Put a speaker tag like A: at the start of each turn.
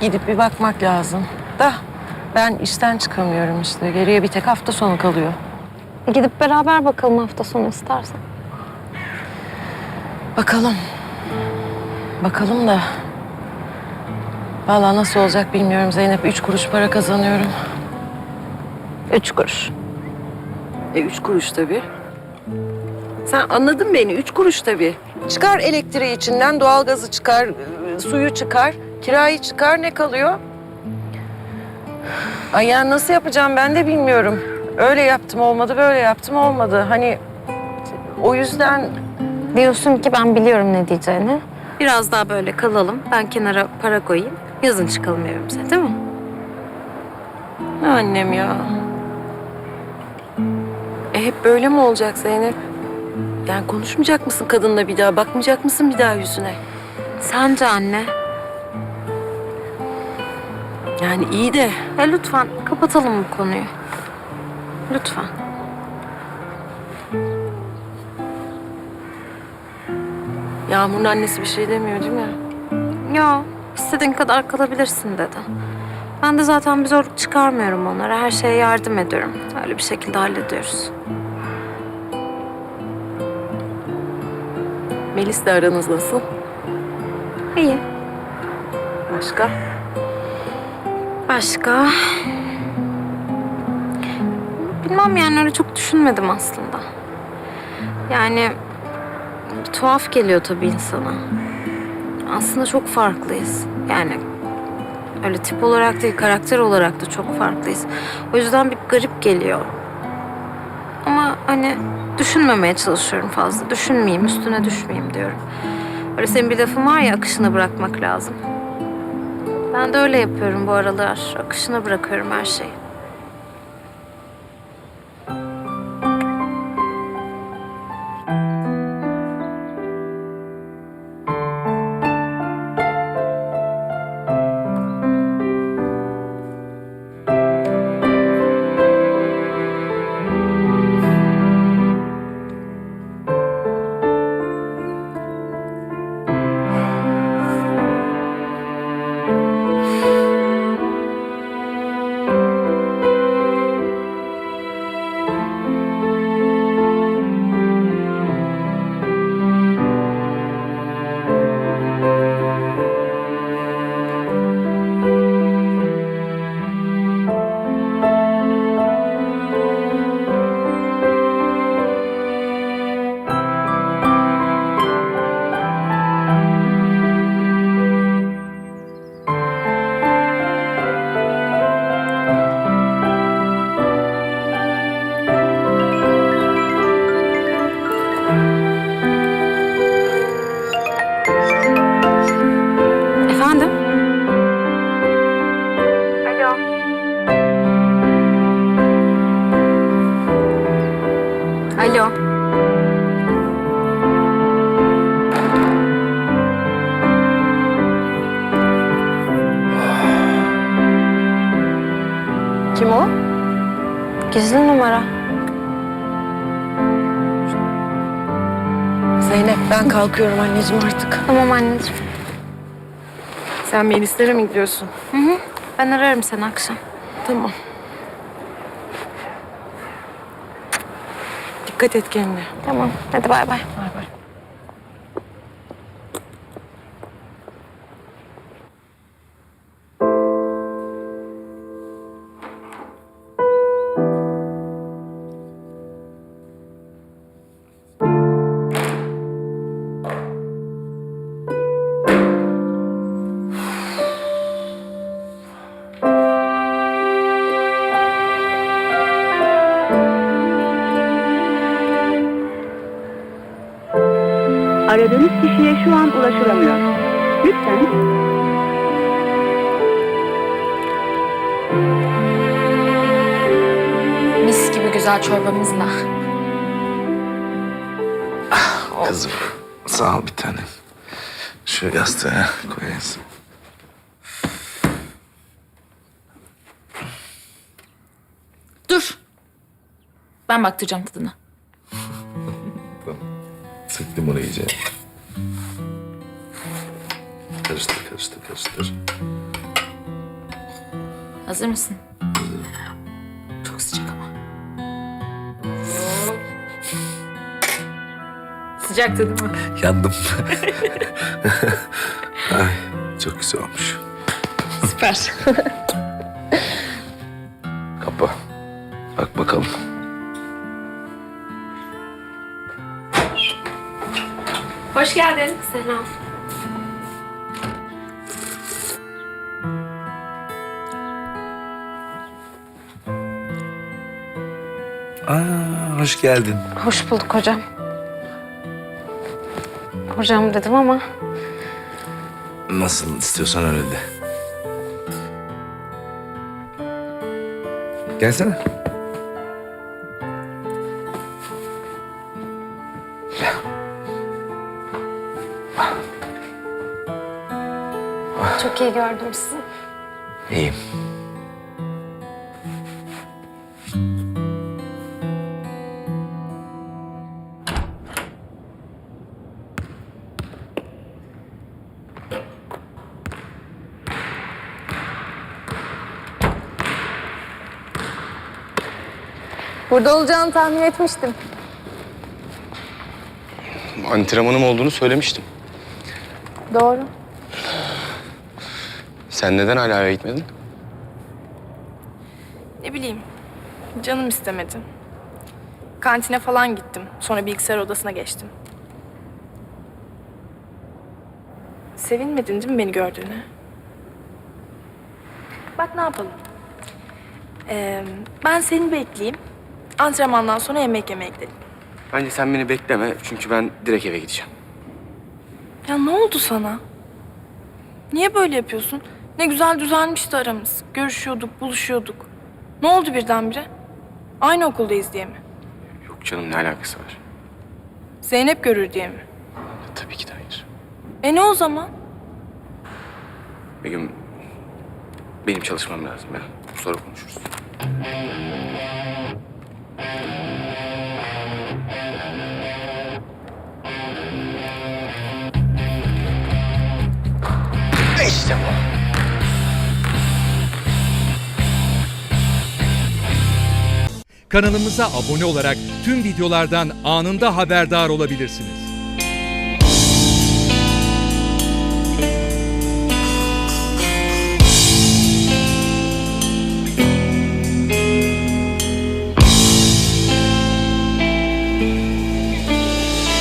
A: Gidip bir bakmak lazım. Da ben işten çıkamıyorum işte. Geriye bir tek hafta sonu kalıyor.
B: E gidip beraber bakalım hafta sonu istersen.
A: Bakalım. Bakalım da. Vallahi nasıl olacak bilmiyorum Zeynep. Üç kuruş para kazanıyorum.
B: Üç kuruş.
A: E üç kuruş tabii. Sen anladın beni. Üç kuruş tabii. Çıkar elektriği içinden, doğalgazı çıkar, e, suyu çıkar, kirayı çıkar. Ne kalıyor? Ay yani nasıl yapacağım ben de bilmiyorum. Öyle yaptım olmadı, böyle yaptım olmadı. Hani o yüzden
B: Diyorsun ki ben biliyorum ne diyeceğini. Biraz daha böyle kalalım. Ben kenara para koyayım. Yazın çıkalım evimize değil mi?
A: Ne annem ya? E hep böyle mi olacak Zeynep? Yani konuşmayacak mısın kadınla bir daha? Bakmayacak mısın bir daha yüzüne?
B: Sence anne?
A: Yani iyi de
B: Ya lütfen kapatalım bu konuyu. Lütfen.
A: Yağmur'un annesi bir şey demiyor değil mi?
B: Ya istediğin kadar kalabilirsin dedi. Ben de zaten bir zorluk çıkarmıyorum onlara. Her şeye yardım ediyorum. Öyle bir şekilde hallediyoruz.
A: Melis'le aranız nasıl?
B: İyi.
A: Başka?
B: Başka? Bilmem yani öyle çok düşünmedim aslında. Yani tuhaf geliyor tabii insana. Aslında çok farklıyız. Yani öyle tip olarak değil, karakter olarak da çok farklıyız. O yüzden bir garip geliyor. Ama hani düşünmemeye çalışıyorum fazla. Düşünmeyeyim, üstüne düşmeyeyim diyorum. Öyle senin bir lafın var ya akışına bırakmak lazım. Ben de öyle yapıyorum bu aralar. Akışına bırakıyorum her şeyi.
A: Kim o?
B: Gizli numara.
A: Zeynep ben kalkıyorum anneciğim artık.
B: Tamam anneciğim.
A: Sen Melis'lere mi gidiyorsun?
B: Hı hı. Ben ararım seni akşam.
A: Tamam. Dikkat et kendine.
B: Tamam. Hadi bay bay.
A: Bay bay.
C: Aradığınız kişiye şu an ulaşılamıyor. Lütfen
B: Mis gibi güzel çorbamızla.
D: Kızım sağ ol bir tanem. Şu yastığa koyayım.
E: Dur. Ben baktıracağım tadına.
D: Sıktım onu iyice. Karıştır, karıştır, karıştır.
E: Hazır mısın? Çok sıcak ama. Sıcaktı değil mi?
D: Yandım. Ay, çok güzel olmuş.
E: Süper.
D: Kapa. Bak bakalım.
B: Hoş geldin. Selam.
D: Aa, hoş geldin.
B: Hoş bulduk hocam. Hocam dedim ama
D: Nasıl istiyorsan öyle de. Gelsene.
B: çok iyi gördüm sizi.
D: İyiyim.
B: Burada olacağını tahmin etmiştim.
F: Antrenmanım olduğunu söylemiştim.
B: Doğru.
F: Sen neden hala eve gitmedin?
G: Ne bileyim. Canım istemedi. Kantine falan gittim. Sonra bilgisayar odasına geçtim. Sevinmedin değil mi beni gördüğüne? Bak ne yapalım. Ee, ben seni bekleyeyim. Antrenmandan sonra yemek yemeye gidelim.
F: Bence sen beni bekleme çünkü ben direkt eve gideceğim.
G: Ya ne oldu sana? Niye böyle yapıyorsun? Ne güzel düzelmişti aramız. Görüşüyorduk, buluşuyorduk. Ne oldu birdenbire? Aynı okuldayız diye mi?
F: Yok canım ne alakası var?
G: Zeynep görür diye mi?
F: Tabii ki de hayır.
G: E ne o zaman?
F: Begüm benim çalışmam lazım ya. Sonra konuşuruz. İşte bu.
H: Kanalımıza abone olarak tüm videolardan anında haberdar olabilirsiniz.